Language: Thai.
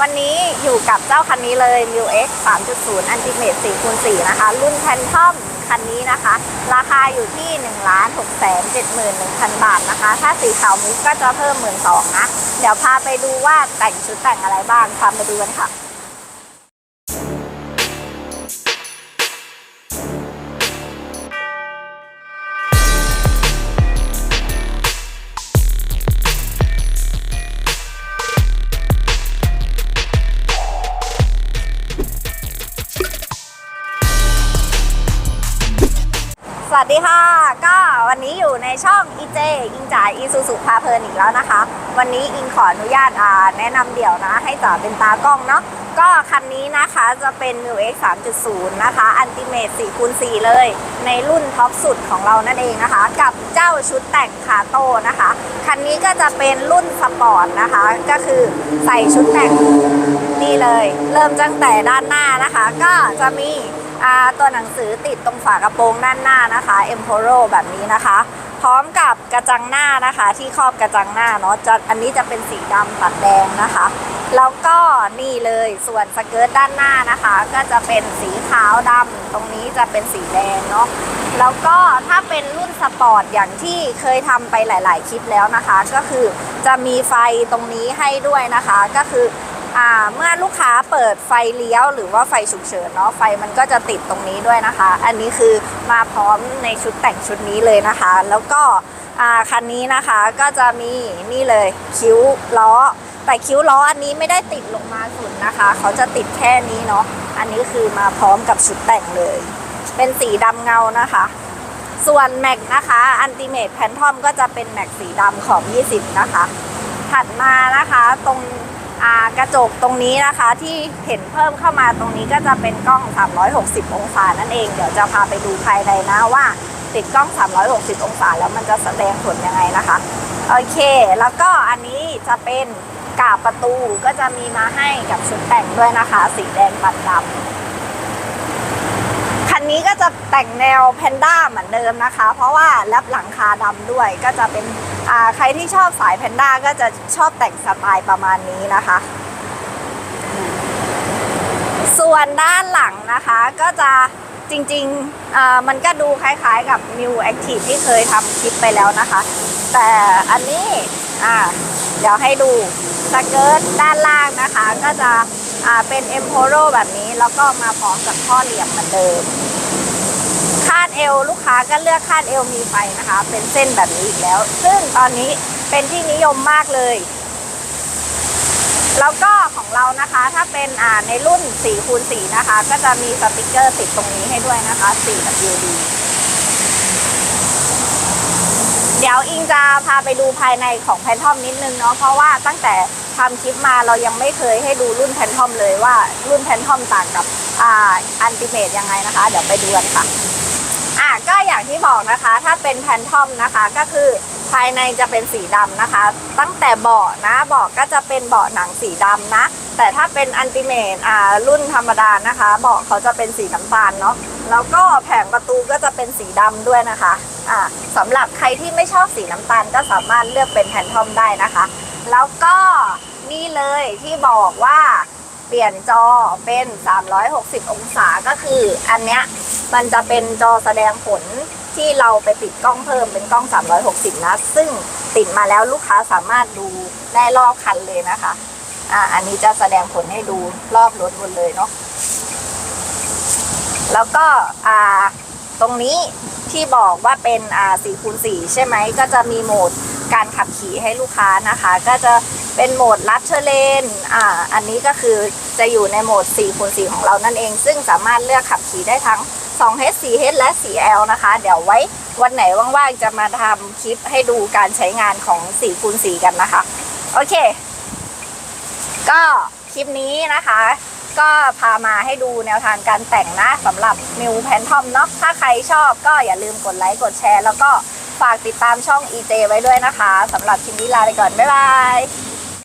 วันนี้อยู่กับเจ้าคันนี้เลย New X 3.0 Ultimate 4คูณ4นะคะ รุ่นแพนทอมคันนี้นะคะ ราคาอยู่ที่1 6 7 1 0 0 0 บาทนะคะ ถ้าสีขาวมุกก็จะเพิ่ม 1 2 0 0 0นะ เดี๋ยวพาไปดูว่าแต่งชุดแต่งอะไรบ้างพาไปดูกันค่ะ สวัสดีค่ะ ก็วันนี้อยู่ในช่องอีเจอิงจ่ายอีซูซูพาเพลินอีกแล้วนะคะ วันนี้อิงขออนุญาตแนะนำเดี่ยวนะ ให้จ่าเป็นตากล้องเนาะก็คันนี้นะคะจะเป็น m ิว X 3.0 นะคะ อันติเมต4คูณ4เลย ในรุ่นท็อปสุดของเรานั่นเองนะคะ กับเจ้าชุดแต่งคาโต้นะคะ คันนี้ก็จะเป็นรุ่นสปอร์ตนะคะ ก็คือใส่ชุดแต่งนี่เลย เริ่มตั้งแต่ด้านหน้านะคะ ก็จะมี ตัวหนังสือติดตรงฝากระโปรงด้านหน้านะคะ e m p o r o แบบนี้นะคะ พร้อมกับกระจังหน้านะคะ ที่ครอบกระจังหน้าเนาะจะอันนี้จะเป็นสีดำตัดแดงนะคะ แล้วก็นี่เลยส่วนสเกิร์ตด้านหน้านะคะ ก็จะเป็นสีขาวดำตรงนี้จะเป็นสีแดงเนาะแล้วก็ถ้าเป็นรุ่นสปอร์ตอย่างที่เคยทำไปหลาย ๆ คลิปแล้วนะคะ ก็คือจะมีไฟตรงนี้ให้ด้วยนะคะ ก็คือ เมื่อลูกค้าเปิดไฟเลี้ยวหรือว่าไฟฉุกเฉินเนาะไฟมันก็จะติดตรงนี้ด้วยนะคะ อันนี้คือมาพร้อมในชุดแต่งชุดนี้เลยนะคะ แล้วก็คันนี้นะคะก็จะมีนี่เลยคิ้วล้อ แต่คิ้วล้ออันนี้ไม่ได้ติดลงมาสุดนะคะ เขาจะติดแค่นี้เนาะอันนี้คือมาพร้อมกับชุดแต่งเลย เป็นสีดำเงานะคะ ส่วนแม็กนะคะอันติเม e แพนทอมก็จะเป็นแม็กสีดำขอบ20 นะคะ ถัดมานะคะตรง กระจกตรงนี้นะคะที่เห็นเพิ่มเข้ามาตรงนี้ก็จะเป็นกล้อง 360 องศานั่นเอง เดี๋ยวจะพาไปดูภายในนะว่าติดกล้อง 360 องศาแล้วมันจะแสดงผลยังไงนะคะ โอเค แล้วก็อันนี้จะเป็นกาบประตูก็จะมีมาให้กับชุดแต่งด้วยนะคะ สีแดงปัดดำคันนี้ก็จะแต่งแนวแพนด้าเหมือนเดิมนะคะ เพราะว่าแลบหลังคาดำด้วยก็จะเป็น ใครที่ชอบสายแพนด้าก็จะชอบแต่งสไตล์ประมาณนี้นะคะ ส่วนด้านหลังนะคะก็จะจริงๆมันก็ดูคล้ายๆกับ New Active ที่เคยทำคลิปไปแล้วนะคะ แต่อันนี้เดี๋ยวให้ดูสเกิร์ตด้านล่างนะคะ ก็จะเป็น e m p o r o แบบนี้ แล้วก็มาพร้อมกับข้อเหลี่ยมเหมือนเดิม คาดเอวลูกค้าก็เลือกคาดเอวมีไฟนะคะ เป็นเส้นแบบนี้อีกแล้ว ซึ่งตอนนี้เป็นที่นิยมมากเลย แล้วก็ของเรานะคะ ถ้าเป็นอ่าในรุ่น4คูณ4นะคะ ก็จะมีสติกเกอร์ติดตรงนี้ให้ด้วยนะคะ 4WD เดี๋ยวอิงจะพาไปดูภายในของแพนทอมนิดนึงเนาะเพราะว่าตั้งแต่ทำคลิปมาเรายังไม่เคยให้ดูรุ่นแพนทอมเลยว่ารุ่นแพนทอมต่างกับอ่าอันติเมตยังไงนะคะ เดี๋ยวไปดูกันค่ะ อะก็อย่างที่บอกนะคะ ถ้าเป็นแพนทอมนะคะก็คือภายในจะเป็นสีดำนะคะ ตั้งแต่เบาะนะเบาะก็จะเป็นเบาะหนังสีดำนะ แต่ถ้าเป็นอันติเมตอ่ารุ่นธรรมดานะคะเบาะเขาจะเป็นสีน้ำตาลเนาะแล้วก็แผงประตูก็จะเป็นสีดำด้วยนะคะอ่าสำหรับใครที่ไม่ชอบสีน้ำตาลก็สามารถเลือกเป็นแพนทอมได้นะคะ แล้วก็นี่เลยที่บอกว่า เปลี่ยนจอเป็น 360 องศาก็คืออันเนี้ยมันจะเป็นจอแสดงผลที่เราไปติดกล้องเพิ่มเป็นกล้อง 360 นะ ซึ่งติดมาแล้วลูกค้าสามารถดูได้รอบคันเลยนะคะ อ่า อันนี้จะแสดงผลให้ดูรอบรถหมดเลยเนาะแล้วก็อ่าตรงนี้ ที่บอกว่าเป็นอ่า4คูณ4ใช่ไหมก็จะมีโหมดการขับขี่ให้ลูกค้านะคะ ก็จะเป็นโหมดลัดเชเลนอ่าอันนี้ก็คือจะอยู่ในโหมด4คูณ4ของเรานั่นเอง ซึ่งสามารถเลือกขับขี่ได้ทั้ง 2H 4H และ 4L นะคะ เดี๋ยวไว้วันไหนว่างๆ จะมาทำคลิปให้ดูการใช้งานของ4คูณ4กันนะคะ โอเค ก็คลิปนี้นะคะ ก็พามาให้ดูแนวทางการแต่งนะสำหรับ New Phantom เนาะถ้าใครชอบก็อย่าลืมกดไลค์กดแชร์ แล้วก็ฝากติดตามช่อง EJ ไว้ด้วยนะคะสำหรับคลิปนี้ลาไปก่อน บ๊ายบาย